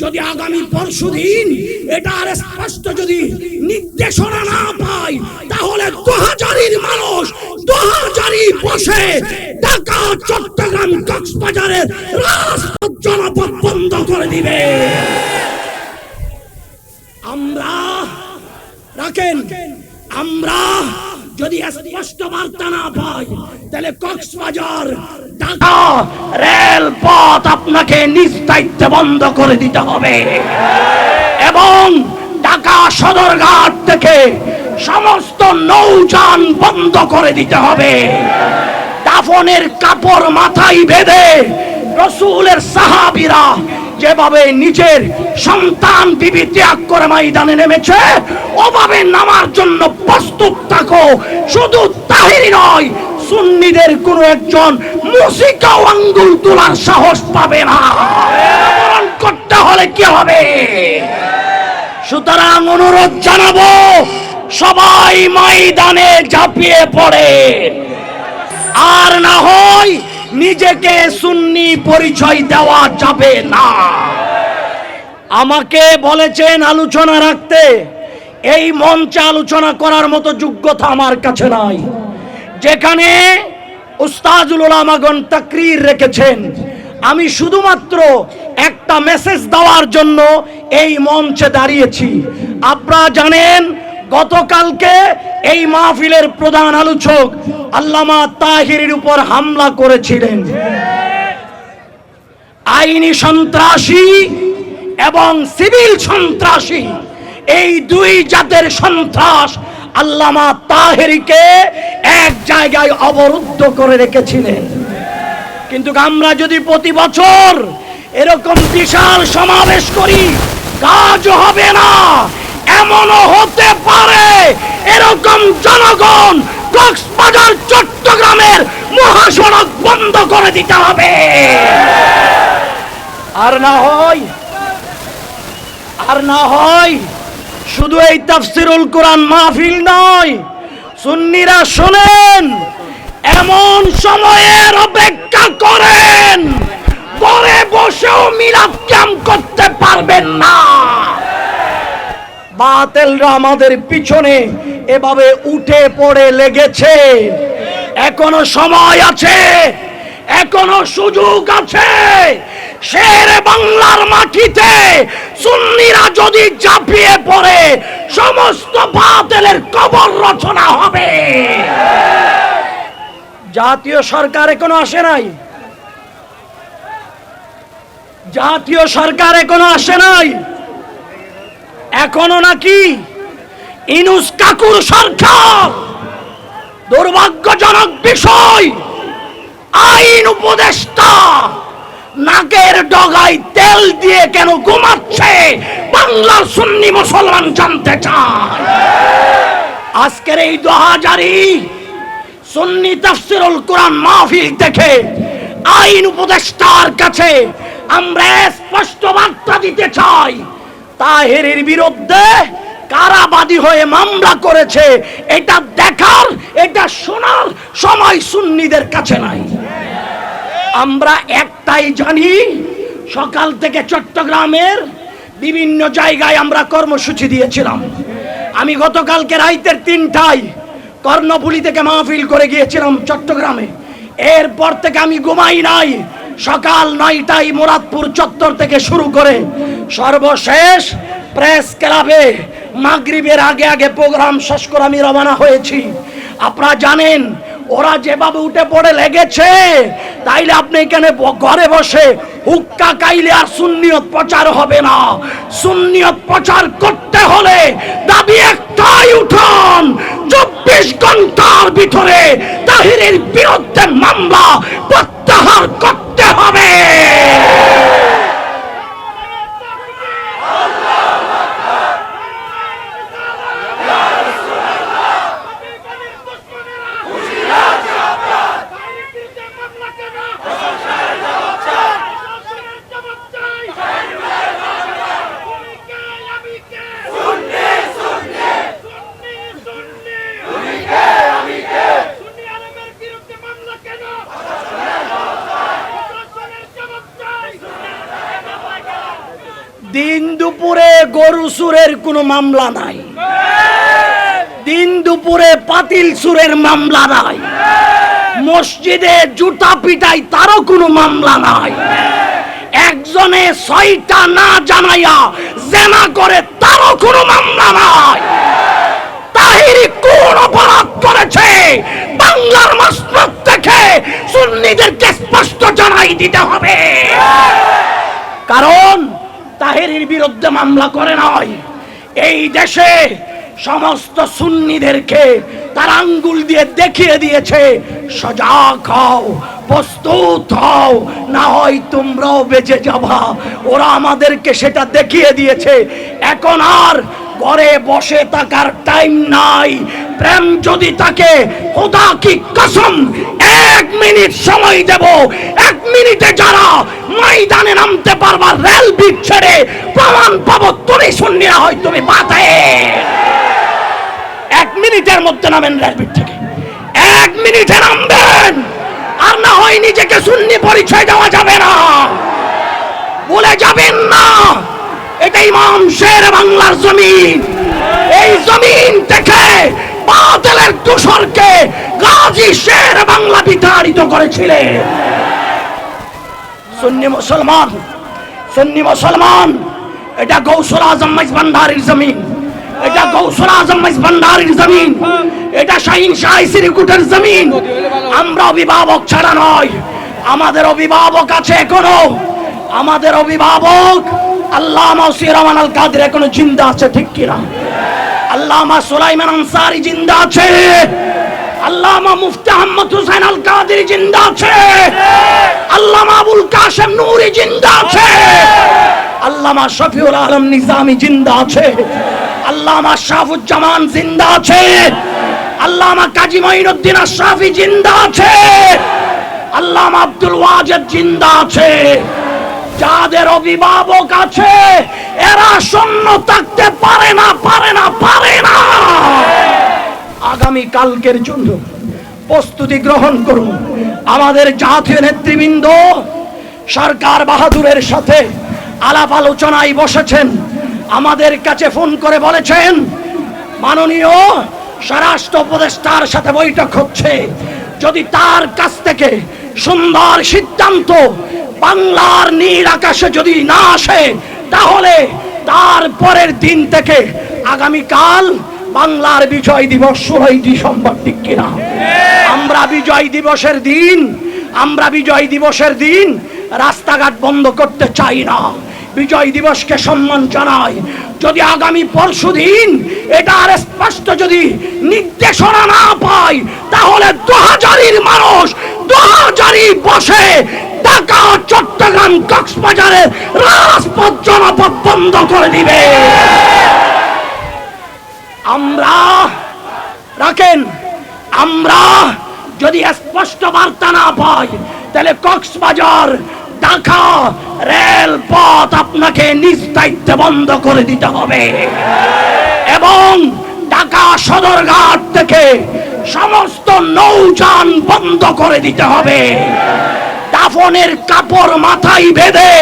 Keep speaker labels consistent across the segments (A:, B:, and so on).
A: যদি আগামী পরশু দিন এটা আর স্পষ্ট যদি নির্দেশনা না পায়, তাহলে দোহাজারির মানুষ দোহাজারি বসে ঢাকা, চট্টগ্রাম, কক্সবাজারের রাজপথ জনপথ বন্ধ করে দিবে। আমরা, রাখেন, আমরা যদি স্পষ্ট বার্তা না পাই তাহলে কক্সবাজার ঢাকা রেলপথ আপনাকে নিজ দায়িত্বে বন্ধ করে দিতে হবে। এবং ঢাকা সদরঘাট থেকে সমস্ত নৌযান বন্ধ করে দিতে হবে। দাফনের কাপড় মাথায় বেঁধে রসুলের সাহাবিরা যেভাবে নিজের সন্তান বিবি ত্যাগ করে ময়দানে নেমেছে, ওভাবে নামার জন্য প্রস্তুত থাকো। শুধু তাহিরি নয়, সুন্নিদের কোন একজন মুসিকাও আঙ্গুল তোলার সাহস পাবে না। করতে হলে কি হবে? সুতরাং অনুরোধ জানাব, সবাই ময়দানে ঝাঁপিয়ে পড়ে। আর না হয় নিজেকে সুন্নি পরিচয় দেওয়া যাবে না। আমাকে বলেছেন আলোচনা রাখতে। এই মঞ্চে আলোচনা করার মতো যোগ্যতা আমার কাছে নাই। যেখানে উস্তাজুল ওলামাগণ তাকরির রেখেছেন। আমি শুধুমাত্র একটা মেসেজ দেওয়ার জন্য এই মঞ্চে দাঁড়িয়েছি। আপনারা জানেন গতকালকে এই মাহফিলের প্রধান আলোচক আল্লামা তাহিরের উপর হামলা করেছিলেন। আইনি সন্ত্রাসী এবং সিভিল সন্ত্রাসী, এই দুই জাতের সন্ত্রাস আল্লামা তাহেরিকে এক জায়গায় অবরুদ্ধ করে রেখেছিলেন। কিন্তু আমরা যদি প্রতি বছর এরকম বিশাল সমাবেশ করি, কাজ হবে না। এমনও হতে পারে। এরকম জনগণ কক্সবাজার, চট্টগ্রামের মহাসড়ক বন্ধ করে দিতে হবে। আর না হয়, আর না হয়, শুধু এই তাফসিরুল কোরআন মাহফিল নয়, সুন্নিরা শোনেন, এমন সময়ের অপেক্ষা করেন পরে বসেও মিলাদ ক্যাম্প করতে পারবেন না। বাতেলরা আমাদের পিছনে এভাবে উঠে পড়ে লেগেছে। এখনও সময় আছে, এখনও সুযোগ আছে। শের বাংলার মাটিতে সুন্নিরা যদি ঝাঁপিয়ে পড়ে, সমস্ত বাতেলের কবর রচনা হবে। জাতীয় সরকার এখনও আসে নাই। জাতীয় সরকার এখনও আসে নাই। এখনও নাকি ইনুস কাকুর সরকার দুর্ভাগ্যজনক বিষয়, আইন উপদেষ্টা নাকের ডগায় তেল দিয়ে কেন ঘুমাচ্ছে বাংলার সুন্নি মুসলমান জানতে চায়? আজকের এই দোহাজারি সুন্নি তাফসিরুল কোরআন মাহফিল দেখে আইন উপদেষ্টার কাছে আমরা স্পষ্ট বার্তা দিতে চাই। তাহেরের বিরুদ্ধে কারাবাদী হয়ে মামলা করেছে। এটা দেখার, এটা শোনার সময় সুন্নিদের কাছে নাই। আমরা একটাই জানি, সকাল থেকে চট্টগ্রামের বিভিন্ন জায়গায় আমরা কর্মসূচি দিয়েছিলাম। আমি গতকালকে রাইতের তিনটায় কর্ণফুলি থেকে মাহফিল করে গিয়েছিলাম চট্টগ্রামে। এরপর থেকে আমি ঘুমাই নাই। সকাল নয়টায় মোরাদপুর চত্বর থেকে শুরু করে সর্বশেষ প্রেস ক্লাবে মাগরিবের আগে আগে প্রোগ্রাম শেষ করে আমি রওনা হয়েছি। আপনারা জানেন, ওরা যেভাবে উঠে পড়ে লেগেছে, তাইলে আপনি এখানে ঘরে বসে হুক্কা কাইলে আর সুন্নিয়ত প্রচার হবে না। সুন্নিয়ত প্রচার করতে হলে দাবি একটাই উঠান, চব্বিশ ঘণ্টার ভিতরে তাহিরের বিরুদ্ধে মামলা প্রত্যাহার করতে হবে। সুরের কোনো মামলা নাই। দিন দুপুরে পাতিল সুরের মামলা নাই। মসজিদে জুতা পিটাই তারও কোনো মামলা নাই। একজনে ছয়টা না জানাইয়া জেনা করে তারও কোনো মামলা নাই। তাহিরি কোন অপরাধ করেছে? বাংলার মসনদ থেকে সুন্নিদেরকে স্পষ্ট জানাই দিতে হবে। কারণ তাহেরির বিরুদ্ধে মামলা করে নয় এই দেশে সমস্ত সুন্নিদেরকে তার আঙ্গুল দিয়ে দেখিয়ে দিয়েছে, সজাগ হও, প্রস্তুত হও, না হয় তোমরাও বেঁচে যাবা। ওরা আমাদেরকে সেটা দেখিয়ে দিয়েছে। এখন আর ঘরে বসে থাকার টাইম নাই। প্রেম যদি তাকে, খোদা কি কসম, এক মিনিট সময় দেব। এক মিনিটে যারা ময়দানে নামতে পারবা, রেল বিট ছেড়ে প্রমাণ পাবো, তুমি শুনিয়া হয়, তুমি বাতে এক মিনিটের মধ্যে নামেন রেল বিট থেকে। এক মিনিটে নামবেন। আর না হয় নিজেকে শূন্য পরিচয় দেওয়া যাবে না। বলে যাবেন না। এটা ইমাম শের বাংলার জমিন এই জমিন থেকে বাতিলের তুষরকে গাজী শের বাংলা বিতাড়িত করেছিলেন সুন্নি মুসলমান সুন্নি মুসলমান, এটা গৌসুল আজম মাইজ ভান্ডারির জমিন, এটা গৌসুল আজম মাইজ ভান্ডারির জমিন, এটা শাহিন শাহী সিরিকুটের জমিন। আমরা অভিভাবক ছাড়া নয়, আমাদের অভিভাবক আছে এখনও। আমাদের অভিভাবক আল্লাহ আল্লামা সিরামান আল কাদের এখনও জিন্দা আছে, ঠিক কিনা? আল্লামা সুলাইমান আনসারি জিন্দা আছে। আল্লামা মুফতি আহমদ হুসাইন আল কাদের জিন্দা আছে। আল্লামা আবুল কাশেম নূরি জিন্দা আছে। আল্লামা শফিউল আলম নিজামি জিন্দা আছে। আল্লামা শাহুজ্জামান জিন্দা আছে। আল্লামা কাজী মঈনুদ্দিন আশরাফি জিন্দা আছে। আল্লামা আব্দুল ওয়াজেদ জিন্দা আছে। যাদের অভিভাবক আছে, এরা শূন্য থাকতে পারে না পারে না, পারে আগামী কালকের জন্য প্রস্তুতি গ্রহণ করুন। আমাদের জাতীয় নেতৃবৃন্দ, সরকার বাহাদুরের সাথে আলাপ আলোচনায় বসেছেন। আমাদের কাছে ফোন করে বলেছেন, মাননীয় স্বরাষ্ট্র উপদেষ্টার সাথে বৈঠক হচ্ছে। যদি তার কাছ থেকে সুন্দর সিদ্ধান্ত বাংলার নীল আকাশে যদি না আসে, তাহলে তার পরের দিন থেকে আগামীকাল বাংলার বিজয় দিবস ষোলোই ডিসেম্বর ঠিক কিনা? আমরা বিজয় দিবসের দিন, আমরা বিজয় দিবসের দিন রাস্তাঘাট বন্ধ করতে চাই না। বিজয় দিবসকে সম্মান জানাই। যদি আগামী পরশু দিন এটা আর স্পষ্ট যদি নির্দেশনা না পাই, তাহলে দু হাজারির মানুষ দু হাজারি বসে ঢাকা, চট্টগ্রাম, কক্সবাজারের রাজপথ জনপথ বন্ধ করে দিবে। আমরা, রাখেন, আমরা যদি স্পষ্ট বার্তা না পাই, তাহলে কক্সবাজার, ঢাকা রেলপথ আপনাকে নিজ দায়িত্বে বন্ধ করে দিতে হবে। এবং ঢাকা সদরঘাট থেকে সমস্ত নৌযান বন্ধ করে দিতে হবে। দাফনের কাপড় মাথায় বেঁধে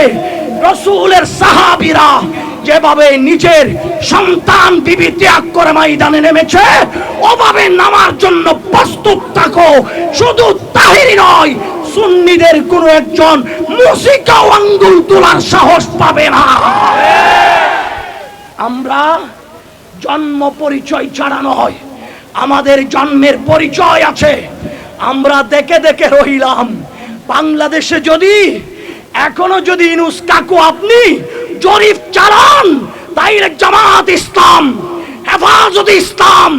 A: রসুলের সাহাবিরা যেভাবে নিজের সন্তান বিবি ত্যাগ করে ময়দানে নেমেছে, ওভাবে নামার জন্য প্রস্তুত থাকো। শুধু তাহিরি নয়, সুন্নিদের কোন একজন মুসিকাও আঙ্গুল তোলার সাহস পাবে না। আমরা জন্ম পরিচয় ছাড়া নয়, আমাদের জন্মের পরিচয় আছে। আমরা দেখে দেখে রইলাম বাংলাদেশে যদি, এখনও যদি ইনুস কাকু আপনি জরিপ চালান তাইলে জামাত ইসলাম, হেফাজত ইসলাম,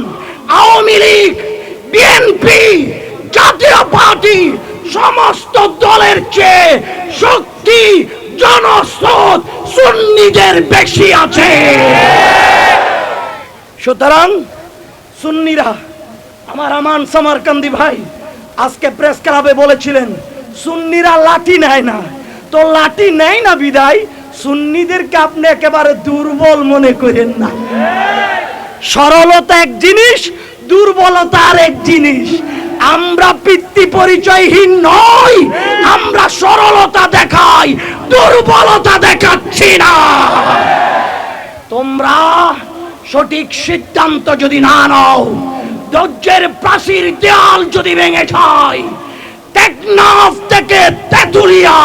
A: আওয়ামী লীগ, বিএনপি, জাতীয় পার্টি, সমস্ত দলের চেয়ে শক্তি, জনস্রোত সুন্নিদের বেশি আছে। সুতরাং সুন্নিরা, আমার আমান সামারকান্দি ভাই, আজকে প্রেস ক্লাবে বলেছিলেন, সুন্নিরা লাঠি নেয় না। তো লাঠি নেয় না বিদায় সুন্নিদেরকে আপনি একেবারে দুর্বল মনে করেন না। সরলতা এক জিনিস, দুর্বলতা আর এক জিনিস। আমরা পিতৃ পরিচয়হীন নই, আমরা সরলতা দেখাই, দুর্বলতা দেখাচ্ছি না। তোমরা সঠিক সিদ্ধান্ত যদি না নাও, ধৈর্যের প্রাচীর দেয়াল যদি ভেঙে যায় টেকনাফ থেকে তেতুলিয়া,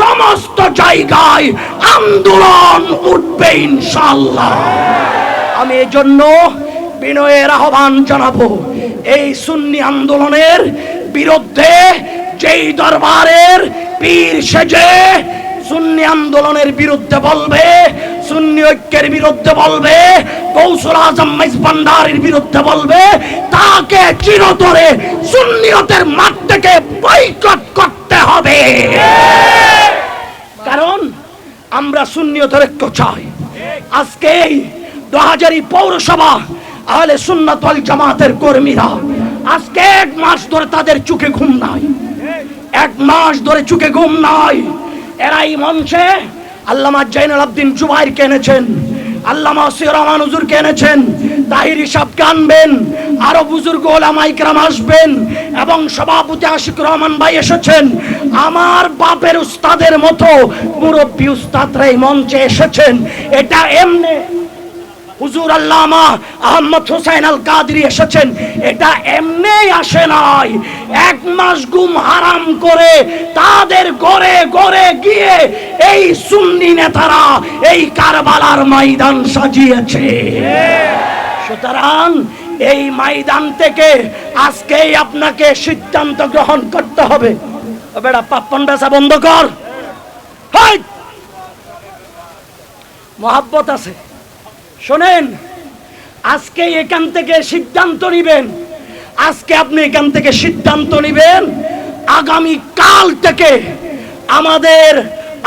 A: সমস্ত জায়গায় আন্দোলন উঠবে ইনশাল্লাহ আমি এজন্য বিনয়ের আহ্বান জানাব, এই সুন্নি আন্দোলনের বিরুদ্ধে যেই দরবারের পীর সেজে সুন্নি আন্দোলনের বিরুদ্ধে বলবে সুন্নি ঐক্যের বিরুদ্ধে বলবে, কৌশল আজম ভান্ডারের বিরুদ্ধে বলবে, তাকে চিরতরে সুন্নিয়তের মাঠ থেকে বয়কট করতে হবে। কারণ আমরা সুন্নিয়তের ঐক্য চাই। আজকে এই দহাজারি পৌরসভা, আহলে সুন্নাত ওয়াল জামাতের কর্মীরা আজকে এক মাস ধরে তাদের চোখে ঘুম নাই। এক মাস ধরে চোখে ঘুম নাই। এরাই মঞ্চে আল্লামা জাইনুল আব্দিন জুবাইর কেনেছেন? আল্লামা সির রহমান হুজুর কেনেছেন? তাহির হিসাব কানবেন, আরও বুজুর্গ ওলামাই কেরাম আসবেন, এবং সভাপতি আশিক রহমান ভাই এসেছেন। আমার বাপের উস্তাদের মতো মুরব্বী উস্তাদরা এই মঞ্চে এসেছেন। এটা এমনি হুজুর আল্লামা আহমদ হোসেন আল কাদরি এসেছেন। এটা এমনি আসে নাই। এক মাস গুম হারাম করে তাদের গড়ে গড়ে গিয়ে এই সুন্নি নেতারা এই কারবালার ময়দান সাজিয়েছে। সুতরাং এই ময়দান থেকে আজকেই আপনাকে সিদ্ধান্ত গ্রহণ করতে হবে। বেড়া পাপ্পন বেচা বন্ধ কর। মহাব্বত আছে। শোনেন, আজকে এখান থেকে সিদ্ধান্ত নিবেন। আজকে আপনি এখান থেকে সিদ্ধান্ত নিবেন, আগামী কাল থেকে আমাদের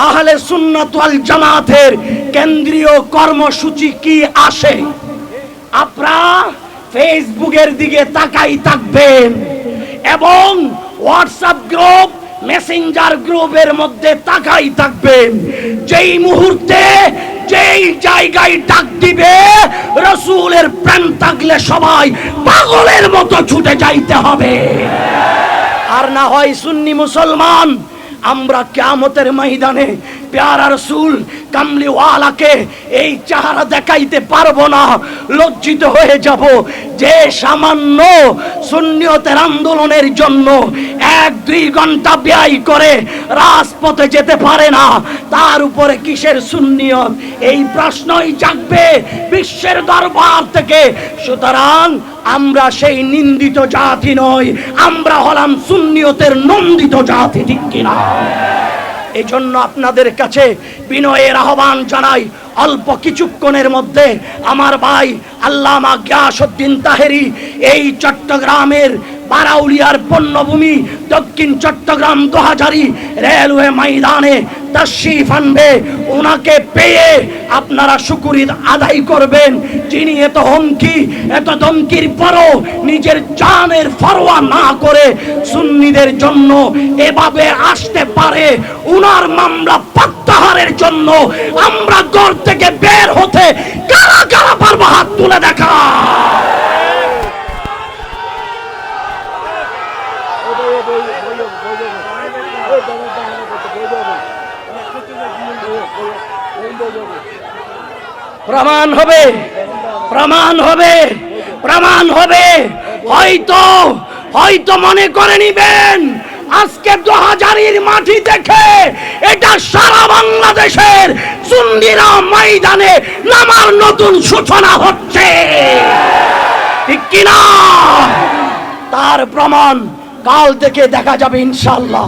A: আহলে সুন্নাত ওয়াল জামাতের কেন্দ্রীয় কর্মসূচি কি আসে? আপনারা ফেসবুকের দিকে তাকাই থাকবেন এবং হোয়াটসঅ্যাপ গ্রুপ, মেসেঞ্জার গ্রুপের মধ্যে তাকাই থাকবেন। যেই মুহূর্তে যেই জায়গায় ডাক দিবে, রসুলের প্রেম থাকলে সবাই পাগলের মতো ছুটে যাইতে হবে। আর না হয় সুন্নি মুসলমান, আমরা কেমতের ময়দানে পেয়ারা রসুল, কামলিওয়ালাকে এই চেহারা দেখাইতে পারব না, লজ্জিত হয়ে যাব। যে সামান্য সুন্নিয়তের আন্দোলনের জন্য এক দুই ঘণ্টা ব্যয় করে রাজপথে যেতে পারে না, তার উপরে কিসের সুন্নিয়ত? এই প্রশ্নই জাগবে বিশ্বের দরবার থেকে। সুতরাং আমরা সেই নিন্দিত জাতি নই, আমরা হলাম সুন্নিয়তের নন্দিত জাতি, ঠিক কিনা? এই জন্য আপনাদের কাছে বিনয়ের আহ্বান জানাই, অল্প কিছুক্ষণের মধ্যে আমার ভাই আল্লামা গিয়াসুদ্দিন তাহেরি এই চট্টগ্রামের বারাউলিয়ার পণ্যভূমি দক্ষিণ চট্টগ্রাম দোহাজারি রেলওয়ে ময়দানে তশরিফ আনবে ওনাকে পেয়ে আপনারা শুকুরিত আদায় করবেন। যিনি এত হুমকি, এত ধমকির পরও নিজের জানের ফরোয়া না করে সুন্নিদের জন্য এভাবে আসতে পারে, উনার মামলা প্রত্যাহারের জন্য আমরা ঘর থেকে বের হতে কারা কারা পারব হাত তুলে দেখা প্রমাণ হবে প্রমাণ হবে প্রমাণ হবে। হয়তো হয়তো মনে করে নিবেন, আজকে দু হাজারের মাটি দেখে এটা সারা বাংলাদেশের সুন্দিরা ময়দানে নামার নতুন সূচনা হচ্ছে। ঠিক কিনা? তার প্রমাণ কাল থেকে দেখা যাবে ইনশাল্লাহ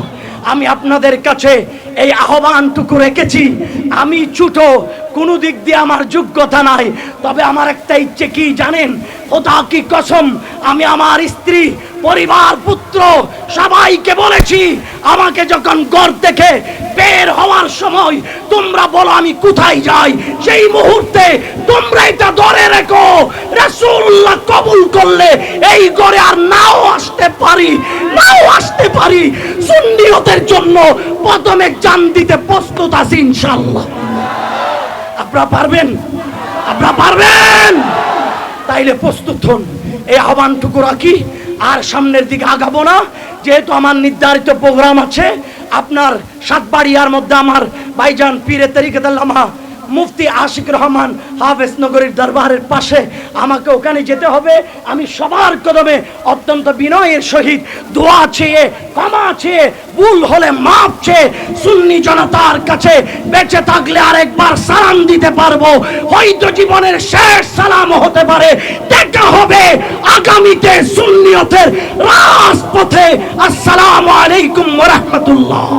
A: আমি আপনাদের কাছে এই আহ্বানটুকু রেখেছি। আমি ছোট কোনো দিক দিয়ে আমার যোগ্যতা নাই। তবে আমার একটা ইচ্ছে কি জানেন? ওটা কি কসম, আমি আমার স্ত্রী, পরিবার, পুত্র সবাইকে বলেছি, আমাকে যখন গড় থেকে বের হওয়ার সময় তোমরা বলো আমি কোথায় যাই, সেই মুহূর্তে তোমরা এটা ধরে রেখো। রাসূলুল্লাহ কবুল করলে এই গড়ে আর নাও আসতে পারি, নাও আসতে পারি। সুন্নিয়তের জন্য প্রথমে জান দিতে প্রস্তুত আছি ইনশাআল্লাহ। আপনারা পারবেন? আপনারা পারবেন? তাইলে প্রস্তুত হন। এই আহ্বানটুকু রাখি। আর সামনের দিকে আগাবো না। যেহেতু আমার নির্ধারিত প্রোগ্রাম আছে, আপনার সাতবাড়িয়ার মধ্যে আমার ভাইজান পীরে তরিকাতাল্লামা মুফতি আশিক রহমান হাফেজ নগরীর দরবারের পাশে। আমাকে ওখানে যেতে হবে। আমি সবার কদমে অত্যন্ত বিনয়ের সহিত দোয়া চেয়ে, ক্ষমা চেয়ে, ভুল হলে মাপ চেয়ে সুন্নি জনতার কাছে বেঁচে থাকলে আরেকবার সালাম দিতে পারব। হয়তো জীবনের শেষ সালাম হতে পারে। দেখা হবে আগামীতে সুন্নিয়তের রাজপথে। আসসালামু আলাইকুম রাহমাতুল্লাহ।